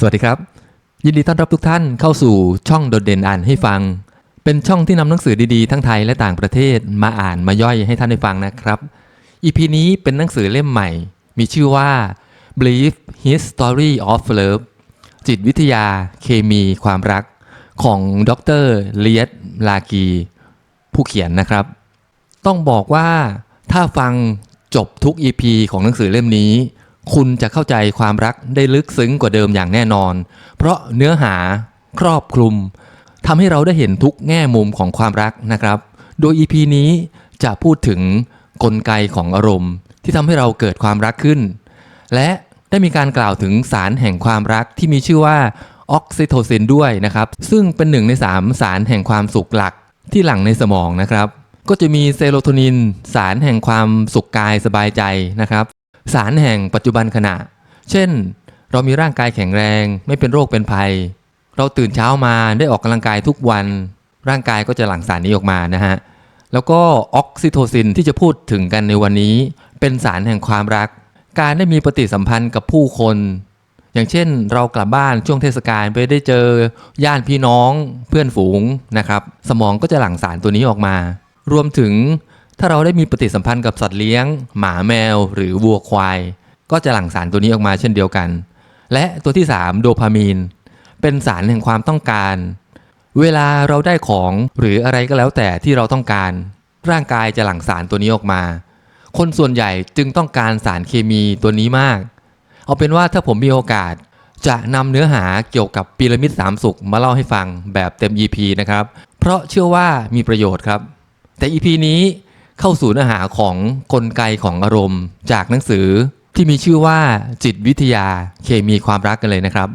สวัสดีครับ ยินดีต้อนรับทุกท่านเข้าสู่ช่องโดดเด่นอ่านให้ฟัง เป็นช่องที่นำหนังสือดีๆ ทั้งไทยและต่างประเทศมาอ่านมาย่อยให้ท่านได้ฟังนะครับ EP นี้เป็นหนังสือเล่มใหม่ มีชื่อว่า Believe History of Love จิตวิทยาเคมีความรักของดรเลียตลากี ผู้เขียนนะครับ ต้องบอกว่าถ้าฟังจบทุก EP ของหนังสือเล่มนี้ คุณจะเข้าใจความรักได้ลึกซึ้งกว่าเดิมอย่างแน่นอน เพราะเนื้อหาครอบคลุมทำให้เราได้เห็นทุกแง่มุมของความรักนะครับ โดย EP นี้จะพูดถึงกลไกของอารมณ์ ที่ทำให้เราเกิดความรักขึ้น และได้มีการกล่าวถึงสารแห่งความรักที่มีชื่อว่าออกซิโทซินด้วยนะครับ ซึ่งเป็นหนึ่งใน 3 สารแห่งความสุขหลักที่หลั่งในสมองนะครับ ก็จะมีเซโรโทนิน สารแห่งความสุขกายสบายใจนะครับ สารแห่งปัจจุบันขณะ เช่น เรามีร่างกายแข็งแรง ไม่เป็นโรคเป็นภัย เราตื่นเช้ามาได้ออกกำลังกายทุกวัน ร่างกายก็จะหลั่งสารนี้ออกมานะฮะ แล้วก็ออกซิโทซินที่จะพูดถึงกันในวันนี้ เป็นสารแห่งความรัก การได้มีปฏิสัมพันธ์กับผู้คน อย่างเช่น เรากลับบ้านช่วงเทศกาลไปได้เจอญาติพี่น้อง เพื่อนฝูงนะครับ สมองก็จะหลั่งสารตัวนี้ออกมา รวมถึง ถ้าเราได้มีปฏิสัมพันธ์กับสัตว์เลี้ยง หมาแมว หรือวัวควาย ก็จะหลั่งสารตัวนี้ออกมาเช่นเดียวกัน และตัวที่ 3 โดพามีน เป็นสารแห่งความต้องการ เวลาเราได้ของหรืออะไรก็แล้วแต่ที่เราต้องการ ร่างกายจะหลั่งสารตัวนี้ออกมา คนส่วนใหญ่จึงต้องการสารเคมีตัวนี้มาก เอาเป็นว่าถ้าผมมีโอกาสจะนำเนื้อหาเกี่ยวกับพีระมิดสามสุขมาเล่าให้ฟังแบบเต็ม EP นะครับ เพราะเชื่อว่ามีประโยชน์ครับ แต่ EP นี้ เข้าสู่เนื้อหาของกลไกของอารมณ์ จากหนังสือที่มีชื่อว่าจิตวิทยาเคมีความรักกันเลยนะครับ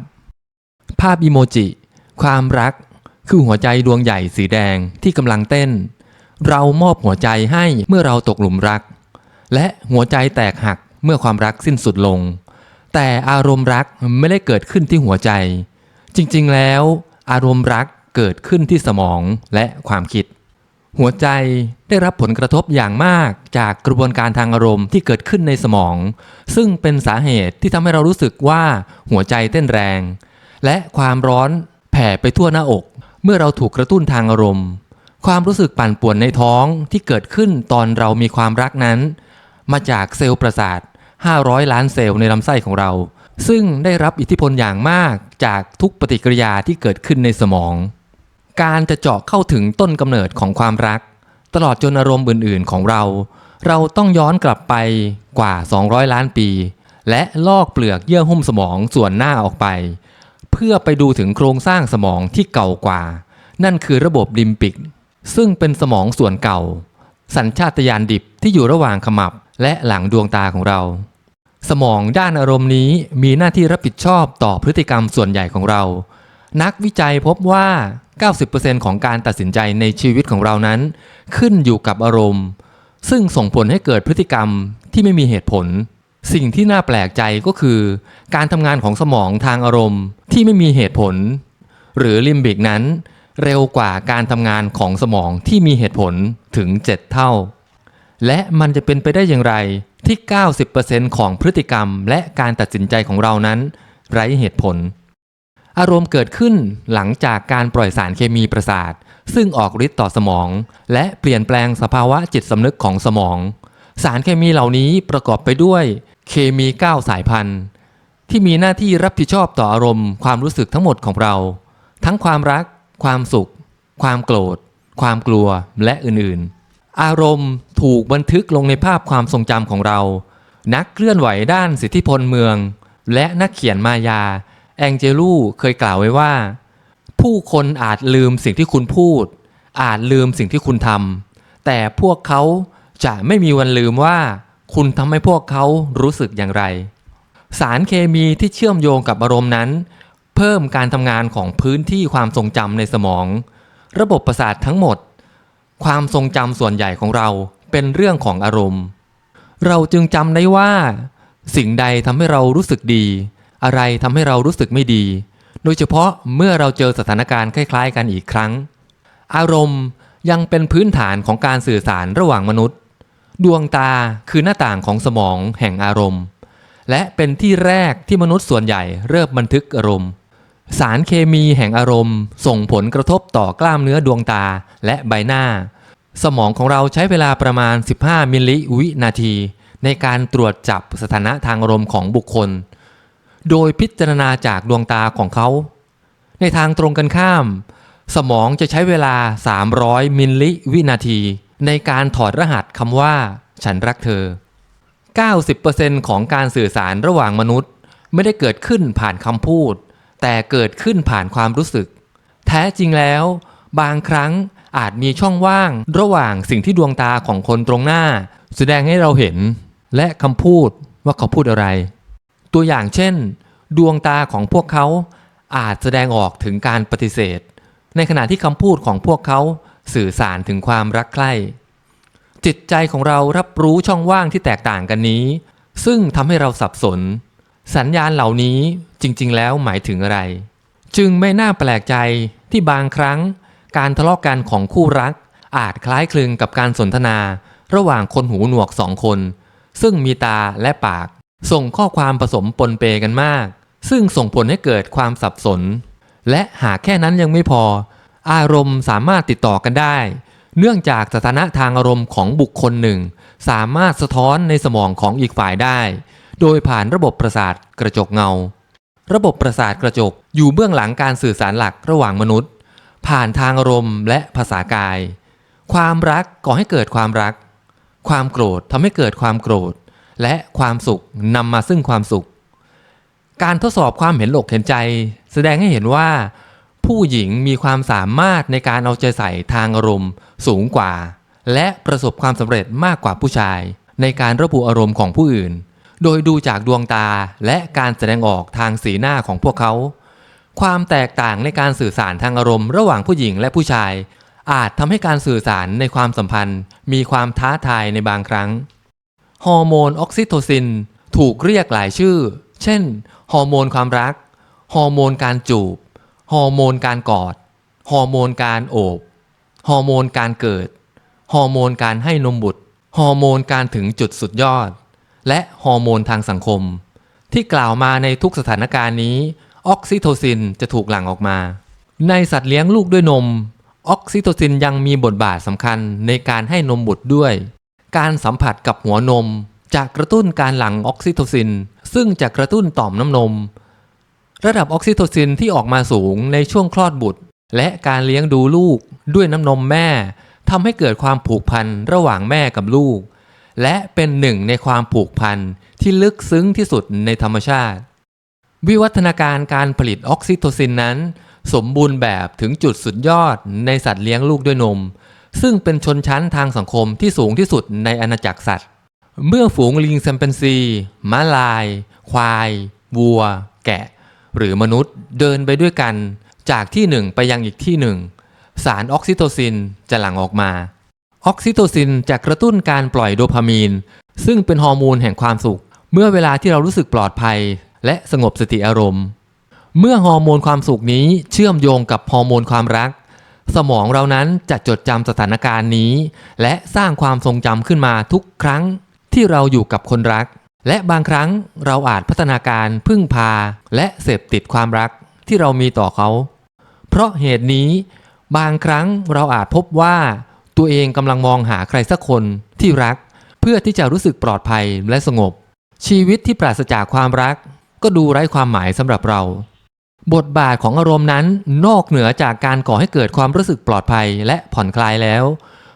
ภาพอีโมจิ ความรักคือหัวใจดวงใหญ่สีแดงที่กำลังเต้น เรามอบหัวใจให้เมื่อเราตกหลุมรัก และหัวใจแตกหักเมื่อความรักสิ้นสุดลง แต่อารมณ์รักไม่ได้เกิดขึ้นที่หัวใจ จริงๆแล้ว อารมณ์รักเกิดขึ้นที่สมองและความคิด หัวใจได้รับผลกระทบอย่างมากจากกระบวนการทางอารมณ์ที่เกิดขึ้นในสมอง ซึ่งเป็นสาเหตุที่ทำให้เรารู้สึกว่าหัวใจเต้นแรง และความร้อนแผ่ไปทั่วหน้าอก เมื่อเราถูกกระตุ้นทางอารมณ์ ความรู้สึกปั่นป่วนในท้องที่เกิดขึ้นตอนเรามีความรักนั้น มาจากเซลล์ประสาท 500 ล้านเซลล์ในลำไส้ของเรา ซึ่งได้รับอิทธิพลอย่างมากจากทุกปฏิกิริยาที่เกิดขึ้นในสมอง การจะเจาะเข้าถึงต้นกำเนิดของความรัก ตลอดจนอารมณ์อื่น ๆ ของเรา เราต้องย้อนกลับไปกว่า 200 ล้านปี และลอกเปลือกเยื่อหุ้มสมองส่วนหน้าออกไป เพื่อไปดูถึงโครงสร้างสมองที่เก่ากว่า นั่นคือระบบลิมปิก ซึ่งเป็นสมองส่วนเก่า สัญชาตญาณดิบที่อยู่ระหว่างขมับและหลังดวงตาของเรา สมองด้านอารมณ์นี้มีหน้าที่รับผิดชอบต่อพฤติกรรมส่วนใหญ่ของเรา นักวิจัยพบว่า 90%ของการตัดสินใจในชีวิตของเรานั้น ขึ้นอยู่กับอารมณ์ ซึ่งส่งผลให้เกิดพฤติกรรมที่ไม่มีเหตุผล สิ่งที่น่าแปลกใจก็คือ การทำงานของสมองทางอารมณ์ที่ไม่มีเหตุผล หรือลิมบิกนั้น เร็วกว่าการทำงานของสมองที่มีเหตุผลถึง 7 เท่า และมันจะเป็นไปได้อย่างไรที่ 90%ของพฤติกรรมและการตัดสินใจของเรานั้น ไร้เหตุผล อารมณ์เกิดขึ้นหลังจากการปล่อยสารเคมีประสาท ซึ่งออกฤทธิ์ต่อสมอง และเปลี่ยนแปลงสภาวะจิตสำนึกของสมอง สารเคมีเหล่านี้ประกอบไปด้วยเคมี 9 สายพันธุ์ ที่มีหน้าที่รับผิดชอบต่ออารมณ์ความรู้สึกทั้งหมดของเรา ทั้งความรัก ความสุข ความโกรธ ความกลัวและอื่นๆ อารมณ์ถูกบันทึกลงในภาพความทรงจำของเรา นักเคลื่อนไหวด้านสิทธิพลเมือง และนักเขียนมายา แองเจลูเคยกล่าวไว้ว่า ผู้คนอาจลืมสิ่งที่คุณพูด อาจลืมสิ่งที่คุณทำแต่พวกเขาจะไม่มีวันลืมว่า คุณทำให้พวกเขารู้สึกอย่างไร สารเคมีที่เชื่อมโยงกับอารมณ์นั้น เพิ่มการทำงานของพื้นที่ความทรงจำในสมอง ระบบประสาททั้งหมด ความทรงจำส่วนใหญ่ของเราเป็นเรื่องของอารมณ์ เราจึงจำได้ว่า สิ่งใดทำให้เรารู้สึกดี อะไรทำให้เรารู้สึกไม่ดี โดยเฉพาะเมื่อเราเจอสถานการณ์คล้าย ๆ กันอีกครั้ง อารมณ์ยังเป็นพื้นฐานของการสื่อสารระหว่างมนุษย์ ดวงตาคือหน้าต่างของสมองแห่งอารมณ์ และเป็นที่แรกที่มนุษย์ส่วนใหญ่เริ่มบันทึกอารมณ์ สารเคมีแห่งอารมณ์ ส่งผลกระทบต่อกล้ามเนื้อดวงตาและใบหน้า สมองของเราใช้เวลาประมาณ 15 มิลลิวินาที ในการตรวจจับสถานะทางอารมณ์ของบุคคล โดยพิจารณาจากดวงตาของเขา ในทางตรงกันข้าม สมองจะใช้เวลา 300 มิลลิวินาที ในการถอดรหัสคำว่า ฉันรักเธอ 90%ของการสื่อสารระหว่างมนุษย์ ไม่ได้เกิดขึ้นผ่านคำพูด แต่เกิดขึ้นผ่านความรู้สึก แท้จริงแล้ว บางครั้งอาจมีช่องว่างระหว่างสิ่งที่ดวงตาของคนตรงหน้า แสดงให้เราเห็น และคำพูดว่าเขาพูดอะไร ตัวอย่างเช่น ดวงตาของพวกเขาอาจแสดงออกถึงการปฏิเสธ ในขณะที่คำพูดของพวกเขาสื่อสารถึงความรักใคร่จิตใจของเรารับรู้ช่องว่างที่แตกต่างกันนี้ ซึ่งทำให้เราสับสน สัญญาณเหล่านี้จริง ๆ แล้วหมายถึงอะไร จึงไม่น่าแปลกใจที่บางครั้ง การทะเลาะกันของคู่รัก อาจคล้ายคลึงกับการสนทนา ระหว่างคนหูหนวกสองคน ซึ่งมีตาและปาก ส่งข้อความผสมปนเปกันมาก ซึ่งส่งผลให้เกิดความสับสน และหากแค่นั้นยังไม่พอ อารมณ์สามารถติดต่อกันได้ เนื่องจากสถานะทางอารมณ์ของบุคคลหนึ่ง สามารถสะท้อนในสมองของอีกฝ่ายได้ โดยผ่านระบบประสาทกระจกเงา ระบบประสาทกระจกอยู่เบื้องหลังการสื่อสารหลักระหว่างมนุษย์ ผ่านทางอารมณ์และภาษากาย ความรักก่อให้เกิดความรัก ความโกรธทำให้เกิดความโกรธ และความสุขนำมาซึ่งความสุข การทดสอบความเห็นอกเห็นใจ แสดงให้เห็นว่า ผู้หญิงมีความสามารถในการเอาใจใส่ทางอารมณ์สูงกว่า และประสบความสำเร็จมากกว่าผู้ชาย ในการระบุอารมณ์ของผู้อื่น โดยดูจากดวงตาและการแสดงออกทางสีหน้าของพวกเขา ความแตกต่างในการสื่อสารทางอารมณ์ระหว่างผู้หญิงและผู้ชายอาจทำให้การสื่อสารในความสัมพันธ์ มีความท้าทายในบางครั้ง ฮอร์โมนออกซิโทซิน ถูกเรียกหลายชื่อ เช่น ฮอร์โมนความรัก ฮอร์โมนการจูบ ฮอร์โมนการกอด ฮอร์โมนการโอบ ฮอร์โมนการเกิด ฮอร์โมนการให้นมบุตร ฮอร์โมนการถึงจุดสุดยอด และฮอร์โมนทางสังคม ที่กล่าวมาในทุกสถานการณ์นี้ ออกซิโทซินจะถูกหลั่งออกมา ในสัตว์เลี้ยงลูกด้วยนม ออกซิโทซินยังมีบทบาทสำคัญในการให้นมบุตรด้วย การสัมผัสกับหัวนม จะกระตุ้นการหลั่งออกซิโทซิน ซึ่งจะกระตุ้นต่อมน้ำนม ระดับออกซิโทซินที่ออกมาสูงในช่วงคลอดบุตร และการเลี้ยงดูลูกด้วยน้ำนมแม่ทำให้เกิดความผูกพันระหว่างแม่กับลูก และเป็นหนึ่งในความผูกพันที่ลึกซึ้งที่สุดในธรรมชาติ วิวัฒนาการการผลิตออกซิโทซินนั้น สมบูรณ์แบบถึงจุดสุดยอดในสัตว์เลี้ยงลูกด้วยนม ซึ่งเป็นชนชั้นทางสังคมที่สูงที่สุดในอาณาจักรสัตว์ เมื่อฝูงลิงแซมเปนซีม้าลาย ควาย วัว แกะ หรือมนุษย์เดินไปด้วยกัน จากที่หนึ่งไปยังอีกที่หนึ่ง สารออกซิโทซินจะหลั่งออกมา ออกซิโทซินจะกระตุ้นการปล่อยโดพามีน ซึ่งเป็นฮอร์โมนแห่งความสุข เมื่อเวลาที่เรารู้สึกปลอดภัย และสงบสติอารมณ์ เมื่อฮอร์โมนความสุขนี้เชื่อมโยงกับฮอร์โมนความรัก สมองเรานั้นจะจดจำสถานการณ์นี้ และสร้างความทรงจำขึ้นมาทุกครั้งที่เราอยู่กับคนรัก และบางครั้งเราอาจพัฒนาการพึ่งพา และเสพติดความรักที่เรามีต่อเขา เพราะเหตุนี้ บางครั้งเราอาจพบว่าตัวเองกำลังมองหาใครสักคนที่รัก เพื่อที่จะรู้สึกปลอดภัยและสงบ ชีวิตที่ปราศจากความรัก ก็ดูไร้ความหมายสำหรับเรา บทบาทของอารมณ์นั้นนอกเหนือจากการก่อให้เกิดความรู้สึกปลอดภัยและผ่อนคลายแล้ว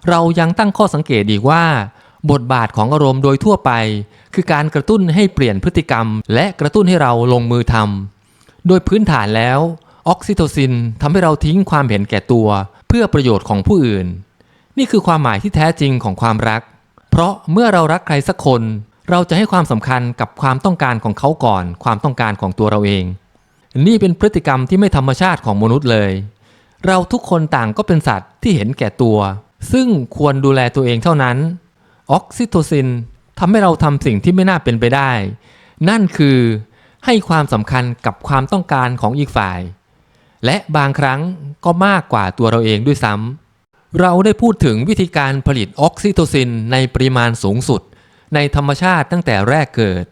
เรายังตั้งข้อสังเกตอีกว่า บทบาทของอารมณ์โดยทั่วไป คือการกระตุ้นให้เปลี่ยนพฤติกรรม และกระตุ้นให้เราลงมือทำโดยพื้นฐานแล้วออกซิโทซินทำให้เราทิ้งความเห็นแก่ตัว เพื่อประโยชน์ของผู้อื่น นี่คือความหมายที่แท้จริงของความรัก เพราะเมื่อเรารักใครสักคน เราจะให้ความสำคัญกับความต้องการของเขาก่อน ความต้องการของตัวเราเอง นี่เป็นพฤติกรรมที่ไม่ธรรมชาติของมนุษย์เลย เราทุกคนต่างก็เป็นสัตว์ที่เห็นแก่ตัว ซึ่งควรดูแลตัวเองเท่านั้นออกซิโทซินทำให้เราทำสิ่งที่ไม่น่าเป็นไปได้ นั่นคือให้ความสำคัญกับความต้องการของอีกฝ่าย และบางครั้งก็มากกว่าตัวเราเองด้วยซ้ำเราได้พูดถึงวิธีการผลิตออกซิโทซินในปริมาณสูงสุด ในธรรมชาติตั้งแต่แรกเกิด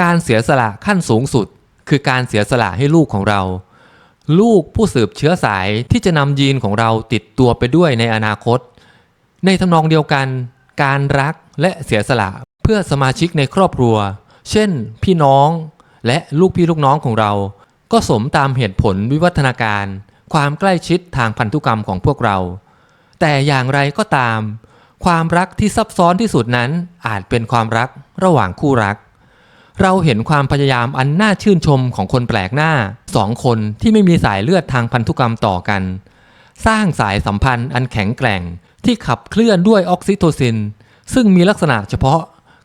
การเสียสละขั้นสูงสุด คือการเสียสละให้ลูกของเรา ลูกผู้สืบเชื้อสายที่จะนำยีนของเราติดตัวไปด้วยในอนาคต ในทำนองเดียวกัน การรักและเสียสละเพื่อสมาชิกในครอบครัว เช่น พี่น้องและลูกพี่ลูกน้องของเรา ก็สมตามเหตุผลวิวัฒนาการ ความใกล้ชิดทางพันธุกรรมของพวกเรา แต่อย่างไรก็ตาม ความรักที่ซับซ้อนที่สุดนั้นอาจเป็นความรักระหว่างคู่รัก เราเห็นความพยายามอันน่าชื่นชมของคนแปลกหน้าสองคนที่ไม่มีสายเลือดทางพันธุกรรมต่อกัน สร้างสายสัมพันธ์อันแข็งแกร่งที่ขับเคลื่อนด้วยออกซิโทซิน ซึ่งมีลักษณะเฉพาะ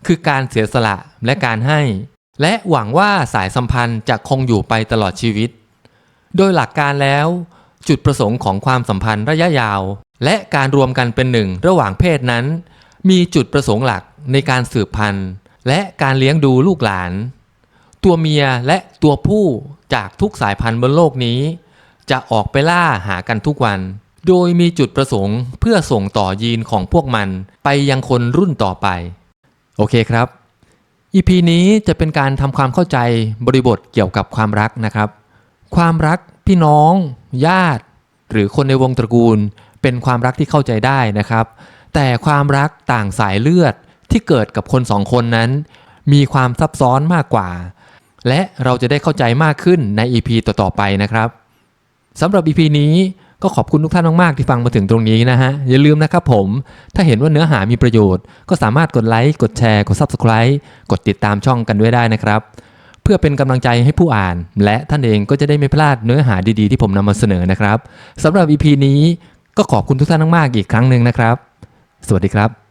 คือการเสียสละและการให้ และหวังว่าสายสัมพันธ์จะคงอยู่ไปตลอดชีวิต โดยหลักการแล้ว จุดประสงค์ของความสัมพันธ์ระยะยาว และการรวมกันเป็นหนึ่งระหว่างเพศนั้น มีจุดประสงค์หลักในการสืบพันธุ์ และการเลี้ยงดูลูกหลาน ตัวเมียและตัวผู้จากทุกสายพันธุ์บนโลกนี้ จะออกไปล่าหากันทุกวัน โดยมีจุดประสงค์เพื่อส่งต่อยีนของพวกมันไปยังคนรุ่นต่อไป โอเคครับ EP นี้จะเป็นการทำความเข้าใจบริบทเกี่ยวกับความรักนะครับ ความรักพี่น้อง ญาติ หรือคนในวงตระกูล เป็นความรักที่เข้าใจได้นะครับ แต่ความรักต่างสายเลือด ที่เกิดกับคนสองคนนั้น มีความซับซ้อนมากกว่า และเราจะได้เข้าใจมากขึ้นใน EP ต่อๆไปนะครับสำหรับ EP นี้ก็ขอบคุณทุกท่านมากๆที่ฟังมาถึงตรงนี้นะฮะ อย่าลืมนะครับผม ถ้าเห็นว่าเนื้อหามีประโยชน์ ก็สามารถกดไลค์ กดแชร์ กด Subscribe กดติดตามช่องกันด้วยได้นะครับ เพื่อเป็นกำลังใจให้ผู้อ่าน และท่านเองก็จะได้ไม่พลาดเนื้อหาดีๆที่ผมนำมาเสนอนะครับสำหรับ EP นี้ก็ขอบคุณทุกท่านมากๆอีกครั้งหนึ่งนะครับ สวัสดีครับ